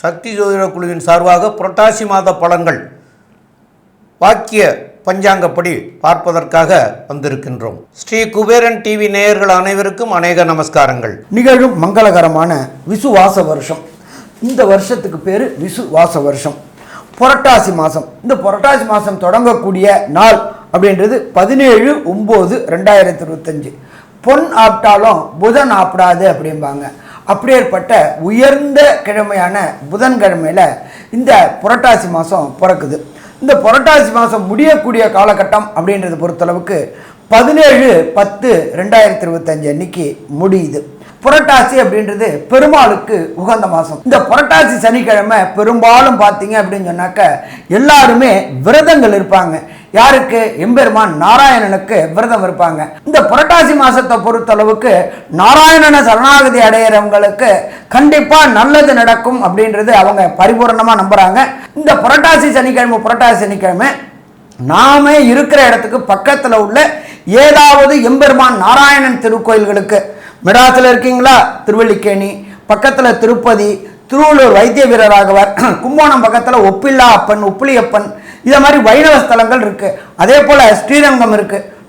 சக்தி ஜோதிட குழுவின் சார்பாக புரட்டாசி மாத பலன்கள் வாக்கிய பஞ்சாங்கப்படி பார்ப்பதற்காக வந்திருக்கின்றோம். ஸ்ரீ குபேரன் டிவி நேயர்கள் அனைவருக்கும் அநேக நமஸ்காரங்கள். நிகழும் மங்களகரமான விசுவாச வருஷம். இந்த வருஷத்துக்கு பேர் விசுவாச வருஷம். புரட்டாசி மாதம் இந்த புரட்டாசி மாதம் தொடங்கக்கூடிய நாள் அப்படின்றது பதினேழு ஒம்பது ரெண்டாயிரத்தி இருபத்தஞ்சு. பொன் ஆப்டாலும் புதன் ஆப்டாது அப்படிம்பாங்க. அப்படியேற்பட்ட உயர்ந்த கிழமையான புதன்கிழமையில் இந்த புரட்டாசி மாதம் பிறக்குது. இந்த புரட்டாசி மாதம் முடியக்கூடிய காலகட்டம் அப்படின்றத பொறுத்தளவுக்கு பதினேழு பத்து ரெண்டாயிரத்தி இருபத்தஞ்சு அன்னைக்கு முடியுது. புரட்டாசி அப்படின்றது பெருமாளுக்கு உகந்த மாதம். இந்த புரட்டாசி சனிக்கிழமை பெரும்பாலும் பார்த்தீங்க அப்படின்னு சொன்னாக்க எல்லாருமே விரதங்கள் இருப்பாங்க. யாருக்கு? எம்பெருமான் நாராயணனுக்கு விரதம் இருப்பாங்க. இந்த புரட்டாசி மாசத்தை பொறுத்தளவுக்கு நாராயணனை சரணாகதி அடையிறவங்களுக்கு கண்டிப்பா நல்லது நடக்கும் அப்படின்றது அவங்க பரிபூரணமா நம்புறாங்க. இந்த புரட்டாசி சனிக்கிழமை புரட்டாசி சனிக்கிழமை நாம இருக்கிற இடத்துக்கு பக்கத்துல உள்ள ஏதாவது எம்பெருமான் நாராயணன் திருக்கோயில்களுக்கு மெட்ராஸில் இருக்கீங்களா? திருவல்லிக்கேணி. பக்கத்தில் திருப்பதி. திருவள்ளூர் வைத்திய வீரராகவர். கும்போணம் பக்கத்தில் ஒப்பில்லா அப்பன் உப்புளியப்பன் இதை மாதிரி வைணவ ஸ்தலங்கள் இருக்குது அதே போல் ஸ்ரீரங்கம் இருக்குது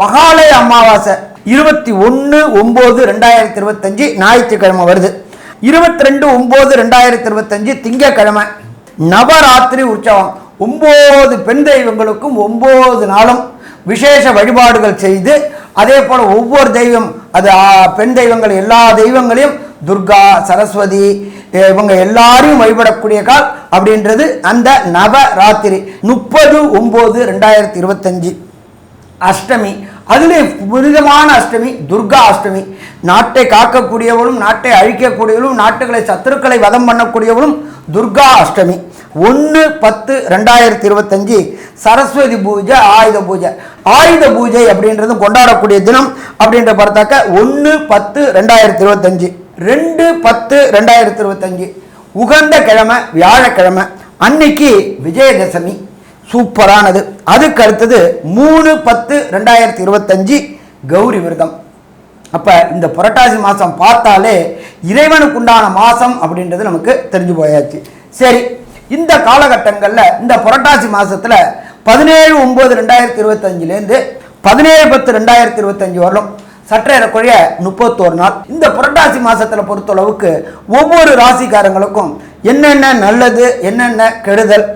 மகாலய அமாவாசை இருபத்தி ஒன்று ஒம்பது ரெண்டாயிரத்தி இருபத்தஞ்சு ஞாயிற்றுக்கிழமை வருது. இருபத்தி ரெண்டு ஒம்பது ரெண்டாயிரத்தி இருபத்தஞ்சு திங்கக்கிழமை. நவராத்திரி உற்சவம். ஒம்பது பெண் தெய்வங்களுக்கும் ஒம்பது நாளும் விசேஷ வழிபாடுகள் செய்து அதே போல் ஒவ்வொரு தெய்வம் அது பெண் தெய்வங்கள் எல்லா தெய்வங்களையும் துர்கா சரஸ்வதி இவங்க எல்லாரையும் வழிபடக்கூடிய கால் அப்படின்றது அந்த நவராத்திரி. முப்பது ஒம்பது ரெண்டாயிரத்தி இருபத்தஞ்சு. அஷ்டமி. அதிலே புனிதமான அஷ்டமி துர்கா அஷ்டமி. நாட்டை காக்கக்கூடியவளும் நாட்டை அழிக்கக்கூடியவளும் நாட்டுகளை சத்துருக்களை வதம் பண்ணக்கூடியவளும் துர்கா அஷ்டமி. ஒன்று பத்து ரெண்டாயிரத்தி இருபத்தஞ்சி சரஸ்வதி பூஜை ஆயுத பூஜை. ஆயுத பூஜை அப்படின்றது கொண்டாடக்கூடிய தினம் அப்படின்ற பார்த்தாக்க ஒன்று பத்து ரெண்டாயிரத்தி இருபத்தஞ்சு. ரெண்டு பத்து ரெண்டாயிரத்தி இருபத்தஞ்சு. உகந்த கிழமை வியாழக்கிழமை. அன்னைக்கு விஜயதசமி. சூப்பரானது. அதுக்கு அடுத்தது மூணு பத்து ரெண்டாயிரத்தி இருபத்தஞ்சு கௌரி விரதம். அப்போ இந்த புரட்டாசி மாதம் பார்த்தாலே இறைவனுக்கு உண்டான மாதம் அப்படின்றது நமக்கு தெரிஞ்சு போயாச்சு. சரி இந்த காலகட்டங்களில் இந்த புரட்டாசி மாதத்தில் பதினேழு ஒம்பது ரெண்டாயிரத்தி இருபத்தஞ்சிலேருந்து பதினேழு பத்து ரெண்டாயிரத்தி இருபத்தஞ்சு வரலும் சற்றேறக்குறைய முப்பத்தோரு நாள். இந்த புரட்டாசி மாதத்தில் பொறுத்தளவுக்கு ஒவ்வொரு ராசிக்காரங்களுக்கும் என்னென்ன நல்லது என்னென்ன கெடுதல்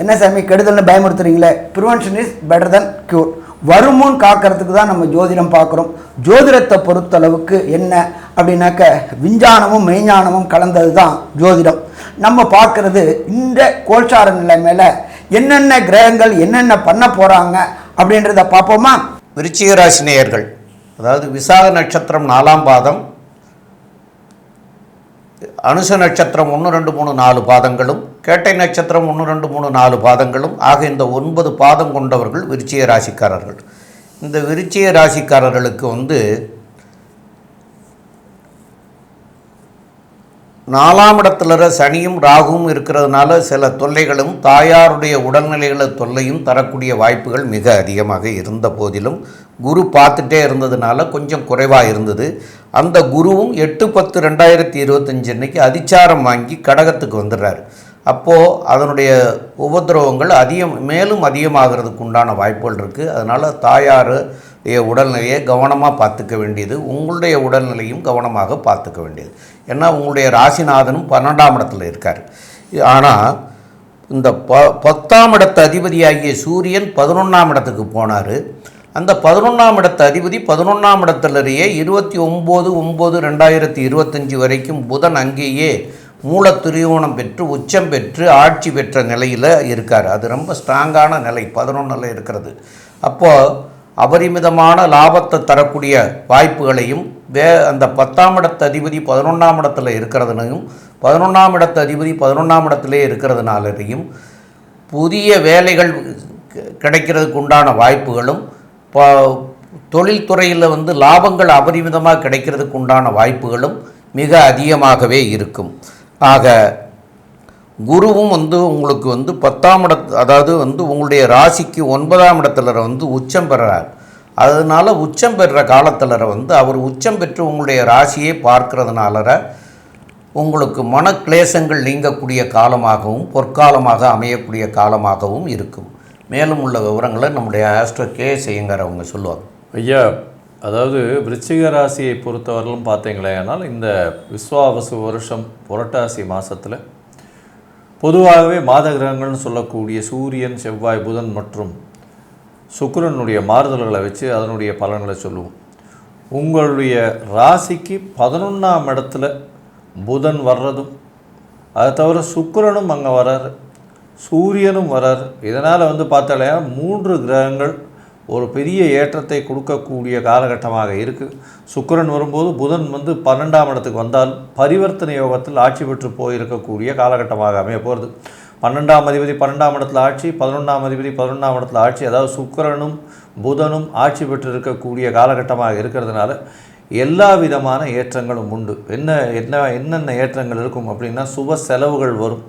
என்ன சாமி கெடுதல்னு பயமுறுத்துறீங்களே? Prevention is better than cure வருமுன் காக்கிறதுக்கு தான் நம்ம ஜோதிடம் பார்க்குறோம். ஜோதிடத்தை பொறுத்தளவுக்கு என்ன அப்படின்னாக்க விஞ்ஞானமும் மெய்ஞானமும் கலந்தது தான் ஜோதிடம். நம்ம பார்க்குறது இந்த கோல்சார நிலை மேலே என்னென்ன கிரகங்கள் என்னென்ன பண்ண போகிறாங்க அப்படின்றத பார்ப்போமா? விருச்சிக நேயர்கள் அதாவது விசாக நட்சத்திரம் நாலாம் பாதம் அனுச நட்சத்திரம் ஒன்று ரெண்டு மூணு நாலு பாதங்களும் கேட்டை நட்சத்திரம் ஒன்று ரெண்டு மூணு நாலு பாதங்களும் ஆக இந்த ஒன்பது பாதம் கொண்டவர்கள் விருச்சிய ராசிக்காரர்கள். இந்த விருச்சிய ராசிக்காரர்களுக்கு வந்து நாலாம் இடத்துல சனியும் ராகுவும் இருக்கிறதுனால சில தொல்லைகளும் தாயாருடைய உடல்நிலைகள தொல்லையும் தரக்கூடிய வாய்ப்புகள் மிக அதிகமாக இருந்த போதிலும் குரு பார்த்துட்டே இருந்ததுனால கொஞ்சம் குறைவாக இருந்தது. அந்த குருவும் எட்டு பத்து ரெண்டாயிரத்தி இருபத்தஞ்சு அன்னைக்கு அதிச்சாரம் வாங்கி கடகத்துக்கு வந்துடுறாரு. அப்போது அதனுடைய உபதிரவங்கள் அதிகம் மேலும் அதிகமாகிறதுக்கு உண்டான வாய்ப்புகள் இருக்குது அதனால் தாயாருடைய உடல்நிலையை கவனமாக பார்த்துக்க வேண்டியது உங்களுடைய உடல்நிலையும் கவனமாக பார்த்துக்க வேண்டியது. ஏன்னா உங்களுடைய ராசிநாதனும் பன்னெண்டாம் இடத்துல இருக்கார். ஆனால் இந்த ப பத்தாம் இடத்து அதிபதியாகிய சூரியன் பதினொன்றாம் இடத்துக்கு போனார். அந்த பதினொன்றாம் இடத்து அதிபதி பதினொன்றாம் இடத்துலயே இருபத்தி ஒம்பது ஒம்பது ரெண்டாயிரத்தி இருபத்தஞ்சி வரைக்கும் புதன் அங்கேயே மூல திரியோணம் பெற்று உச்சம் பெற்று ஆட்சி பெற்ற நிலையில் இருக்கார். அது ரொம்ப ஸ்ட்ராங்கான நிலை. பதினொன்றில் இருக்கிறது. அப்போது அபரிமிதமான லாபத்தை தரக்கூடிய வாய்ப்புகளையும் வே அந்த பத்தாம் இடத்து அதிபதி பதினொன்றாம் இடத்துல இருக்கிறதுனையும் பதினொன்றாம் இடத்து அதிபதி பதினொன்றாம் இடத்திலே இருக்கிறதுனாலையும் புதிய வேலைகள் கிடைக்கிறதுக்கு உண்டான வாய்ப்புகளும் ப தொழில்துறையில் வந்து லாபங்கள் அபரிமிதமாக கிடைக்கிறதுக்கு உண்டான வாய்ப்புகளும் மிக அதிகமாகவே இருக்கும். ஆக குருவும் வந்து உங்களுக்கு வந்து பத்தாம் இடத்து அதாவது வந்து உங்களுடைய ராசிக்கு ஒன்பதாம் இடத்துல வந்து உச்சம் பெறார். அதனால் உச்சம் பெறுற காலத்தில் வந்து அவர் உச்சம் பெற்று உங்களுடைய ராசியை பார்க்கறதுனால உங்களுக்கு மனக்லேசங்கள் நீங்கக்கூடிய காலமாகவும் பொற்காலமாக அமையக்கூடிய காலமாகவும் இருக்கும். மேலும் உள்ள விவரங்களை நம்முடைய ஆஸ்ட்ரோ கே செய்யுங்கார் அவங்க சொல்லுவாங்க. ஐயா அதாவது விருச்சிக ராசியை பொறுத்தவரையிலும் பார்த்தீங்களேனால் இந்த விஸ்வாவசு வருஷம் புரட்டாசி மாதத்தில் பொதுவாகவே மாத கிரகங்கள்னு சொல்லக்கூடிய சூரியன் செவ்வாய் புதன் மற்றும் சுக்கரனுடைய மாறுதல்களை வச்சு அதனுடைய பலன்களை சொல்லுவோம். உங்களுடைய ராசிக்கு பதினொன்றாம் இடத்துல புதன் வர்றதும் அதை தவிர சுக்கரனும் அங்கே வராரு சூரியனும் வராரு இதனால் வந்து பார்த்தாலே மூன்று கிரகங்கள் ஒரு பெரிய ஏற்றத்தை கொடுக்கக்கூடிய காலகட்டமாக இருக்குது சுக்கரன் வரும்போது புதன் வந்து பன்னெண்டாம் இடத்துக்கு வந்தால் பரிவர்த்தனை யோகத்தில் ஆட்சி பெற்று போயிருக்கக்கூடிய காலகட்டமாக அமைய போகிறது பன்னெண்டாம் அதிபதி பன்னெண்டாம் இடத்துல ஆட்சி பதினொன்றாம் அதிபதி பதினொன்றாம் இடத்துல ஆட்சி அதாவது சுக்கரனும் புதனும் ஆட்சி பெற்று இருக்கக்கூடிய காலகட்டமாக இருக்கிறதுனால எல்லா விதமான ஏற்றங்களும் உண்டு. என்ன என்ன என்னென்ன ஏற்றங்கள் இருக்கும் அப்படின்னா சுப செலவுகள் வரும்.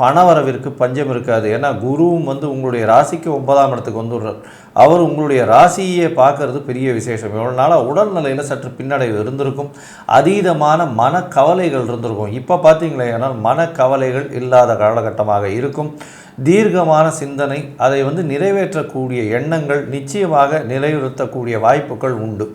பணவரவிற்கு பஞ்சம் இருக்காது. ஏன்னா குருவும் வந்து உங்களுடைய ராசிக்கு ஒன்பதாம் இடத்துக்கு வந்துடுறார். அவர் உங்களுடைய ராசியை பார்க்கறது பெரிய விசேஷம். எவ்வளோ நாளாக உடல்நிலையில் சற்று பின்னடைவு இருந்திருக்கும். அதீதமான மனக்கவலைகள் இருந்திருக்கும். இப்போ பார்த்தீங்களே ஏன்னால் மனக்கவலைகள் இல்லாத காலகட்டமாக இருக்கும். தீர்க்கமான சிந்தனை அதை வந்து நிறைவேற்றக்கூடிய எண்ணங்கள் நிச்சயமாக நிலைநிறுத்தக்கூடிய வாய்ப்புகள் உண்டு.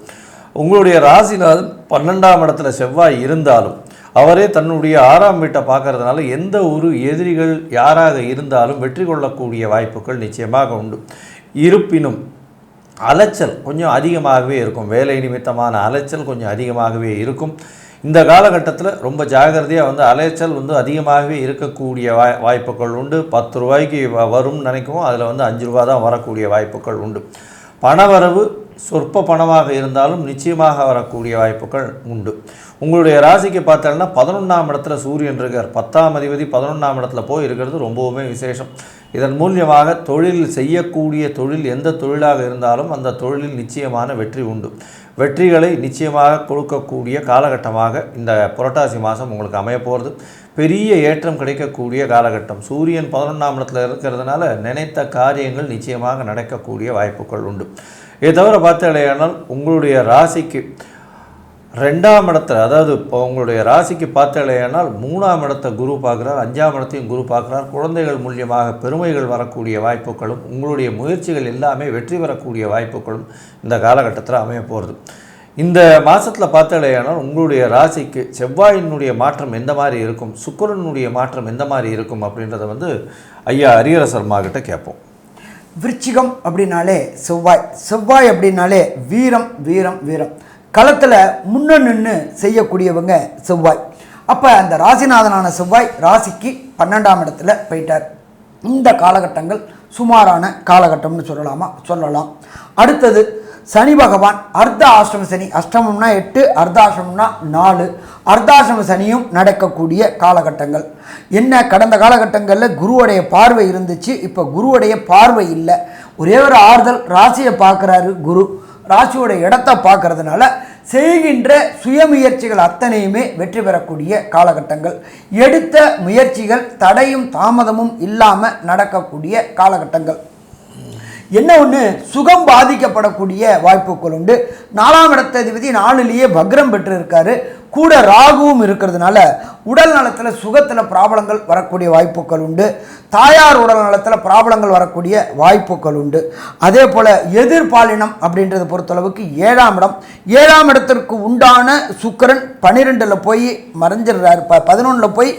உங்களுடைய ராசிநாதன் பன்னெண்டாம் இடத்துல செவ்வாய் இருந்தாலும் அவரே தன்னுடைய ஆறாம் வீட்டை பார்க்கறதுனால எந்த ஒரு எதிரிகள் யாராக இருந்தாலும் வெற்றி கொள்ளக்கூடிய வாய்ப்புகள் நிச்சயமாக உண்டு. இருப்பினும் அலைச்சல் கொஞ்சம் அதிகமாகவே இருக்கும். வேலை நிமித்தமான அலைச்சல் கொஞ்சம் அதிகமாகவே இருக்கும். இந்த காலகட்டத்தில் ரொம்ப ஜாகிரதையாக வந்து அலைச்சல் வந்து அதிகமாகவே இருக்கக்கூடிய வாய் வாய்ப்புகள் உண்டு. பத்து ரூபாய்க்கு வ- வரும்னு நினைக்கவும். அதில் வந்து அஞ்சு ரூபா தான் வரக்கூடிய வாய்ப்புகள் உண்டு. பணவரவு சொற்ப பணமாக இருந்தாலும் நிச்சயமாக வரக்கூடிய வாய்ப்புகள் உண்டு. உங்களுடைய ராசிக்கு பார்த்தோம்னா பதினொன்றாம் இடத்துல சூரியன் இருக்கார். பத்தாம் அதிபதி பதினொன்றாம் இடத்துல போய் இருக்கிறது ரொம்பவுமே விசேஷம். இதன் மூலியமாக தொழில் செய்யக்கூடிய தொழில் எந்த தொழிலாக இருந்தாலும் அந்த தொழிலில் நிச்சயமான வெற்றி உண்டு. வெற்றிகளை நிச்சயமாக கொடுக்கக்கூடிய காலகட்டமாக இந்த புரட்டாசி மாதம் உங்களுக்கு அமையப்போகிறது பெரிய ஏற்றம் கிடைக்கக்கூடிய காலகட்டம். சூரியன் பதினொன்றாம் இடத்துல இருக்கிறதுனால நினைத்த காரியங்கள் நிச்சயமாக நடக்கக்கூடிய வாய்ப்புகள் உண்டு. இதை தவிர பார்த்தாலேயானால் உங்களுடைய ராசிக்கு ரெண்டாம் இடத்துல அதாவது இப்போ உங்களுடைய ராசிக்கு பார்த்தலையானால் மூணாம் இடத்தை குரு பார்க்குறார் அஞ்சாம் இடத்தையும் குரு பார்க்குறார். குழந்தைகள் மூலியமாக பெருமைகள் வரக்கூடிய வாய்ப்புகளும் உங்களுடைய முயற்சிகள் எல்லாமே வெற்றி பெறக்கூடிய வாய்ப்புகளும் இந்த காலகட்டத்தில் அமைய போகிறது. இந்த மாதத்தில் பார்த்தலையானால் உங்களுடைய ராசிக்கு செவ்வாயினுடைய மாற்றம் எந்த மாதிரி இருக்கும் சுக்கிரனுடைய மாற்றம் எந்த மாதிரி இருக்கும் அப்படின்றத வந்து ஐயா ஹரிஹரசர்மா கிட்ட கேட்போம். விருச்சிகம் அப்படின்னாலே செவ்வாய் செவ்வாய் அப்படின்னாலே வீரம் வீரம் வீரம். களத்தில் முன்ன நின்று செய்யக்கூடியவங்க செவ்வாய். அப்போ அந்த ராசிநாதனான செவ்வாய் ராசிக்கு பன்னெண்டாம் இடத்துல போயிட்டார். இந்த காலகட்டங்கள் சுமாரான காலகட்டம்னு சொல்லலாமா? சொல்லலாம். அடுத்தது சனி பகவான் அர்த்த ஆசிரம சனி. அஷ்டமம்னா எட்டு அர்த்தாசிரமம்னா நாலு. அர்த்தாசிரம சனியும் நடக்கக்கூடிய காலகட்டங்கள். என்ன? கடந்த காலகட்டங்களில் குருவுடைய பார்வை இருந்துச்சு. இப்போ குருவுடைய பார்வை இல்லை. ஒரே ஒரு ஆறுதல் ராசியை பார்க்குறாரு குரு. ராசியோட இடத்த பார்க்கறதுனால செய்கின்ற சுயமுயற்சிகள் அத்தனையுமே வெற்றி பெறக்கூடிய காலகட்டங்கள். எடுத்த முயற்சிகள் தடையும் தாமதமும் இல்லாமல் நடக்கக்கூடிய காலகட்டங்கள். என்ன ஒன்று சுகம் பாதிக்கப்படக்கூடிய வாய்ப்புகள் உண்டு. நாலாம் இடத்த அதிபதி நாலுலேயே வக்ரம் பெற்றிருக்காரு. கூட ராகுவும் இருக்கிறதுனால உடல் நலத்தில் சுகத்தில் ப்ராப்ளங்கள் வரக்கூடிய வாய்ப்புகள் உண்டு. தாயார் உடல் நலத்தில் ப்ராப்ளங்கள் வரக்கூடிய வாய்ப்புகள் உண்டு. அதே போல் எதிர்பாலினம் அப்படின்றத பொறுத்தளவுக்கு ஏழாம் இடம். ஏழாம் இடத்திற்கு உண்டான சுக்கிரன் பன்னிரெண்டில் போய் மறைஞ்சிடுறாரு. ப பதினொன்றில் போய்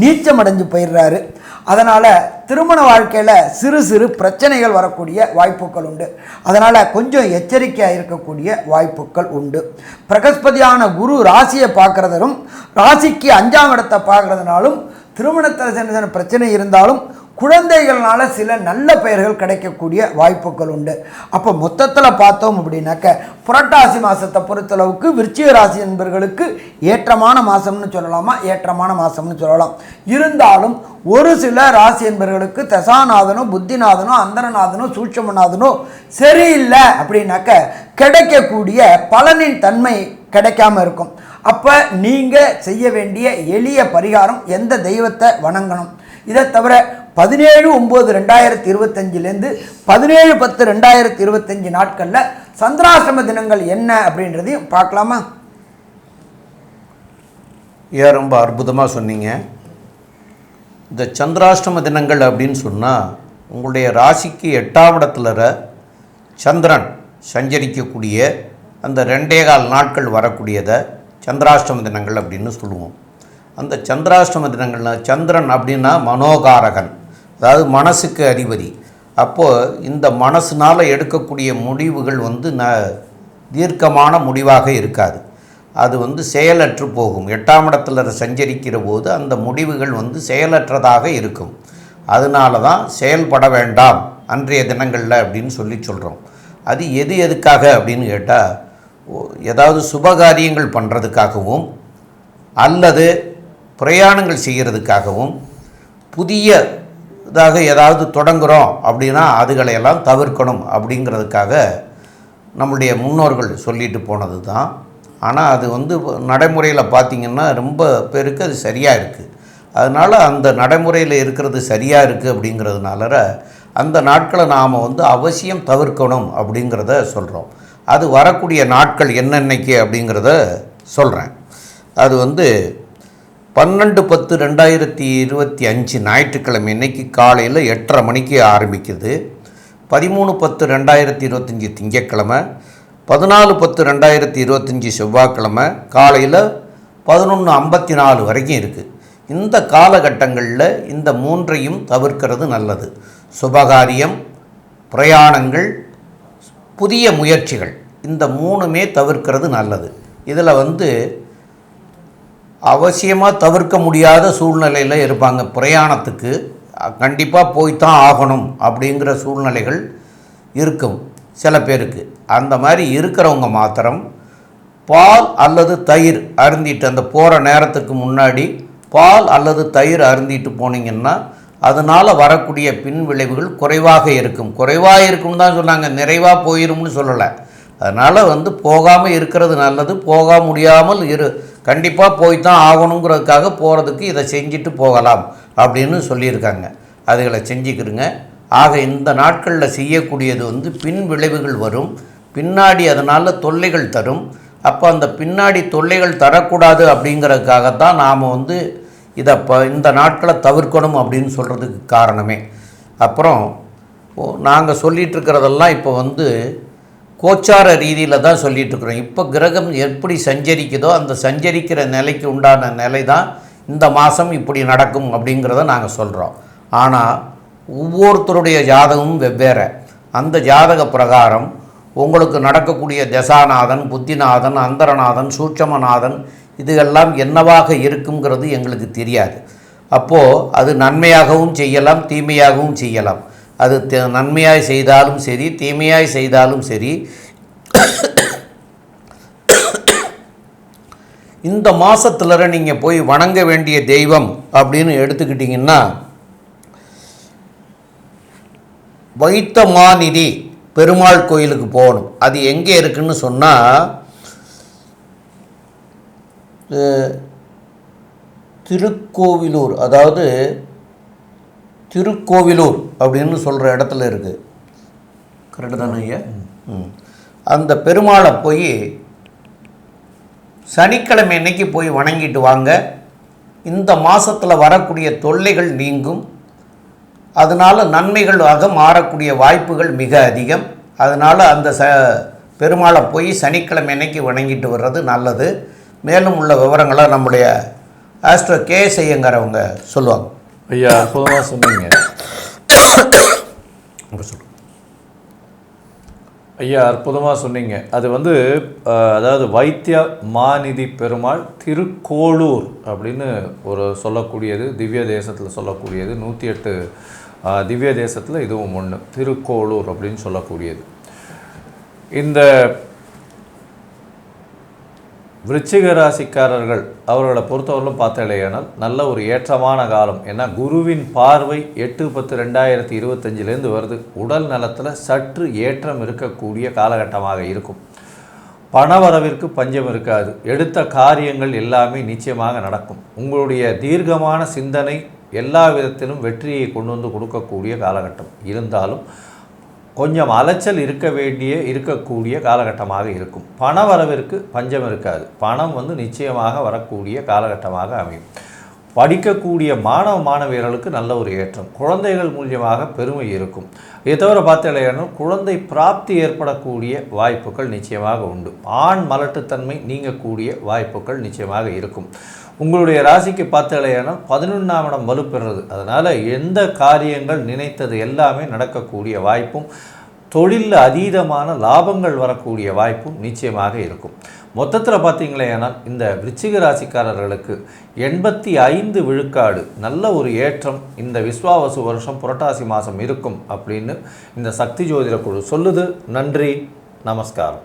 நீச்சம் அடைஞ்சு போயிடுறாரு. அதனால் திருமண வாழ்க்கையில் சிறு சிறு பிரச்சனைகள் வரக்கூடிய வாய்ப்புகள் உண்டு. அதனால் கொஞ்சம் எச்சரிக்கையாக இருக்கக்கூடிய வாய்ப்புகள் உண்டு. பிரகஸ்பதியான குரு ராசியை பார்க்குறதும் ராசிக்கு அஞ்சாம் இடத்தை பார்க்குறதுனாலும் திருமணத்தில் சின்ன சின்ன பிரச்சனை இருந்தாலும் குழந்தைகள்னால சில நல்ல பெயர்கள் கிடைக்கக்கூடிய வாய்ப்புகள் உண்டு. அப்போ மொத்தத்தில் பார்த்தோம் அப்படின்னாக்க புரட்டாசி மாதத்தை பொறுத்தளவுக்கு விருச்சிக ராசி என்பர்களுக்கு ஏற்றமான மாதம்னு சொல்லலாமா? ஏற்றமான மாதம்னு சொல்லலாம். இருந்தாலும் ஒரு சில ராசி என்பர்களுக்கு தசாநாதனோ புத்திநாதனோ அந்தரநாதனோ சூட்சமநாதனோ சரியில்லை அப்படின்னாக்க கிடைக்கக்கூடிய பலனின் தன்மை கிடைக்காம இருக்கும். அப்போ நீங்கள் செய்ய வேண்டிய எளிய பரிகாரம் எந்த தெய்வத்தை வணங்கணும்? இதை தவிர பதினேழு ஒம்பது ரெண்டாயிரத்தி இருபத்தஞ்சிலேருந்து பதினேழு பத்து ரெண்டாயிரத்தி இருபத்தஞ்சி நாட்களில் சந்திராசிரம தினங்கள் என்ன அப்படின்றதையும் பார்க்கலாமா? ஏன் ரொம்ப அற்புதமாக சொன்னீங்க. இந்த சந்திராஷ்டம தினங்கள் அப்படின்னு சொன்னால் உங்களுடைய ராசிக்கு எட்டாம் இடத்துல சந்திரன் சஞ்சரிக்கக்கூடிய அந்த ரெண்டே கால் நாட்கள் வரக்கூடியதை சந்திராஷ்டம தினங்கள் அப்படின்னு சொல்லுவோம். அந்த சந்திராஷ்டம தினங்கள்னா சந்திரன் அப்படின்னா மனோகாரகன் அதாவது மனசுக்கு அதிபதி. அப்போது இந்த மனசுனால் எடுக்கக்கூடிய முடிவுகள் வந்து ந தீர்க்கமான முடிவாக இருக்காது. அது வந்து செயலற்று போகும். எட்டாம் இடத்துல சஞ்சரிக்கிற போது அந்த முடிவுகள் வந்து செயலற்றதாக இருக்கும். அதனால தான் செயல்பட வேண்டாம் அன்றைய தினங்களில் அப்படின்னு சொல்லி சொல்கிறோம் அது எது எதுக்காக அப்படின்னு கேட்டால் ஏதாவது சுபகாரியங்கள் பண்ணுறதுக்காகவும் அல்லது பிரயாணங்கள் செய்கிறதுக்காகவும் புதிய இதாக ஏதாவது தொடங்குகிறோம் அப்படின்னா அதுகளையெல்லாம் தவிர்க்கணும் அப்படிங்கிறதுக்காக நம்முடைய முன்னோர்கள் சொல்லிட்டு போனது தான். ஆனால் அது வந்து நடைமுறையில் பார்த்திங்கன்னா ரொம்ப பேருக்கு அது சரியாக இருக்குது அதனால் அந்த நடைமுறையில் இருக்கிறது சரியாக இருக்குது அப்படிங்கிறதுனால அந்த நாட்களை நாம் வந்து அவசியம் தவிர்க்கணும் அப்படிங்கிறத சொல்கிறோம் அது வரக்கூடிய நாட்கள் என்னென்னைக்கு அப்படிங்கிறத சொல்கிறேன் அது வந்து பன்னெண்டு பத்து ரெண்டாயிரத்தி இருபத்தி அஞ்சு ஞாயிற்றுக்கிழமை இன்னைக்கு காலையில் எட்டரை மணிக்கு ஆரம்பிக்குது. பதிமூணு பத்து ரெண்டாயிரத்தி இருபத்தஞ்சி திங்கக்கிழமை பதினாலு பத்து ரெண்டாயிரத்தி இருபத்தஞ்சி செவ்வாய்க்கிழமை காலையில் பதினொன்று ஐம்பத்தி நாலு வரைக்கும் இருக்குது இந்த காலகட்டங்களில் இந்த மூன்றையும் தவிர்க்கிறது நல்லது. சுபகாரியம் பிரயாணங்கள் புதிய முயற்சிகள் இந்த மூணுமே தவிர்க்கிறது நல்லது. இதில் வந்து அவசியமாக தவிர்க்க முடியாத சூழ்நிலையில் இருப்பாங்க. பிரயாணத்துக்கு கண்டிப்பாக போய்த்தான் ஆகணும் அப்படிங்கிற சூழ்நிலைகள் இருக்கும் சில பேருக்கு. அந்த மாதிரி இருக்கிறவங்க மாத்திரம் பால் அல்லது தயிர் அருந்திட்டு அந்த போகிற நேரத்துக்கு முன்னாடி பால் அல்லது தயிர் அருந்திட்டு போனீங்கன்னா அதனால் வரக்கூடிய பின் விளைவுகள் குறைவாக இருக்கும். குறைவாக இருக்கும்னு தான் சொன்னாங்க. நிறைவாக போயிரும்னு சொல்லலை. அதனால் வந்து போகாமல் இருக்கிறது நல்லது. போக முடியாமல் இரு கண்டிப்பாக போய் தான் ஆகணுங்கிறதுக்காக போகிறதுக்கு இதை செஞ்சுட்டு போகலாம் அப்படின்னு சொல்லியிருக்காங்க. அதுகளை செஞ்சுக்கிருங்க. ஆக இந்த நாட்களில் செய்யக்கூடியது வந்து பின் விளைவுகள் வரும். பின்னாடி அதனால் தொல்லைகள் தரும். அப்போ அந்த பின்னாடி தொல்லைகள் தரக்கூடாது அப்படிங்கிறதுக்காக தான் நாம் வந்து இதை இப்போ இந்த நாட்களை தவிர்க்கணும் அப்படின்னு சொல்கிறதுக்கு காரணமே. அப்புறம் நாங்கள் சொல்லிகிட்டு இருக்கிறதெல்லாம் இப்போ வந்து கோச்சார ரீதியில் தான் சொல்லிகிட்ருக்குறோம் இப்போ கிரகம் எப்படி சஞ்சரிக்குதோ அந்த சஞ்சரிக்கிற நிலைக்கு உண்டான நிலை தான் இந்த மாதம் இப்படி நடக்கும் அப்படிங்கிறத நாங்கள் சொல்கிறோம் ஆனால் ஒவ்வொருத்தருடைய ஜாதகமும் வெவ்வேறு. அந்த ஜாதக பிரகாரம் உங்களுக்கு நடக்கக்கூடிய தசாநாதன் புத்திநாதன் அந்தரநாதன் சூட்சமநாதன் இதுகெல்லாம் என்னவாக இருக்குங்கிறது எங்களுக்கு தெரியாது. அப்போது அது நன்மையாகவும் செய்யலாம் தீமையாகவும் செய்யலாம். அது த- நன்மையாய் செய்தாலும் சரி தீமையாய் செய்தாலும் சரி இந்த மாதத்தில் நீங்கள் போய் வணங்க வேண்டிய தெய்வம் அப்படின்னு எடுத்துக்கிட்டிங்கன்னா வைத்த மாநிதி பெருமாள் கோயிலுக்கு போகணும். அது எங்கே இருக்குன்னு சொன்னால் திருக்கோவிலூர் அதாவது திருக்கோவிலூர் அப்படின்னு சொல்கிற இடத்துல இருக்குது கரெக்டு தானே ஐயா? ம் அந்த பெருமாளை போய் சனிக்கிழமை அன்னைக்கு போய் வணங்கிட்டு வாங்க. இந்த மாதத்தில் வரக்கூடிய தொல்லைகள் நீங்கும். அதனால் நன்மைகளாக மாறக்கூடிய வாய்ப்புகள் மிக அதிகம். அதனால் அந்த ச பெருமாளை போய் சனிக்கிழமை அன்னைக்கு வணங்கிட்டு வர்றது நல்லது. மேலும் உள்ள விவரங்களை நம்முடைய ஆஸ்ட்ரோ கே செய்யங்கிறவங்க சொல்லுவாங்க. ஐயா அற்புதமாக சொன்னீங்க. ஐயா அற்புதமாக சொன்னீங்க. அது வந்து அதாவது வைத்திய மாநிதி பெருமாள் திருக்கோளூர் அப்படின்னு ஒரு சொல்லக்கூடியது திவ்ய தேசத்தில் சொல்லக்கூடியது நூற்றி எட்டு திவ்ய தேசத்தில் இதுவும் ஒன்று திருக்கோளூர் அப்படின்னு சொல்லக்கூடியது. இந்த விருச்சிக ராசிக்காரர்கள் அவர்களை பொறுத்தவரையிலும் பார்த்தாலேயானால் நல்ல ஒரு ஏற்றமான காலம். ஏன்னா குருவின் பார்வை எட்டு பத்து ரெண்டாயிரத்தி இருபத்தஞ்சிலேருந்து வருது. உடல் நலத்தில் சற்று ஏற்றம் இருக்கக்கூடிய காலகட்டமாக இருக்கும். பணவரவிற்கு பஞ்சம் இருக்காது. எடுத்த காரியங்கள் எல்லாமே நிச்சயமாக நடக்கும். உங்களுடைய தீர்க்கமான சிந்தனை எல்லா விதத்திலும் வெற்றியை கொண்டு வந்து கொடுக்கக்கூடிய காலகட்டம். இருந்தாலும் கொஞ்சம் அலைச்சல் இருக்க வேண்டிய இருக்கக்கூடிய காலகட்டமாக இருக்கும். பண வரவிற்கு பஞ்சம் இருக்காது. பணம் வந்து நிச்சயமாக வரக்கூடிய காலகட்டமாக அமையும். படிக்கக்கூடிய மாணவ மாணவியர்களுக்கு நல்ல ஒரு ஏற்றம். குழந்தைகள் மூலியமாக பெருமை இருக்கும். இதை தவிர பார்த்தீங்கன்னா குழந்தை பிராப்தி ஏற்படக்கூடிய வாய்ப்புகள் நிச்சயமாக உண்டு. ஆண் மலட்டுத்தன்மை நீங்கக்கூடிய வாய்ப்புகள் நிச்சயமாக இருக்கும். உங்களுடைய ராசிக்கு பார்த்தலையானால் பதினொன்றாம் இடம் வலுப்பெறுறது அதனால் எந்த காரியங்கள் நினைத்தது எல்லாமே நடக்கக்கூடிய வாய்ப்பும் தொழிலில் அதீதமான லாபங்கள் வரக்கூடிய வாய்ப்பும் நிச்சயமாக இருக்கும். மொத்தத்தில் பார்த்தீங்களேனால் இந்த விருச்சிக ராசிக்காரர்களுக்கு எண்பத்தி ஐந்து விழுக்காடு நல்ல ஒரு ஏற்றம் இந்த விஸ்வாவசு வருஷம் புரட்டாசி மாதம் இருக்கும் அப்படின்னு இந்த சக்தி ஜோதிட குழு சொல்லுது. நன்றி நமஸ்காரம்.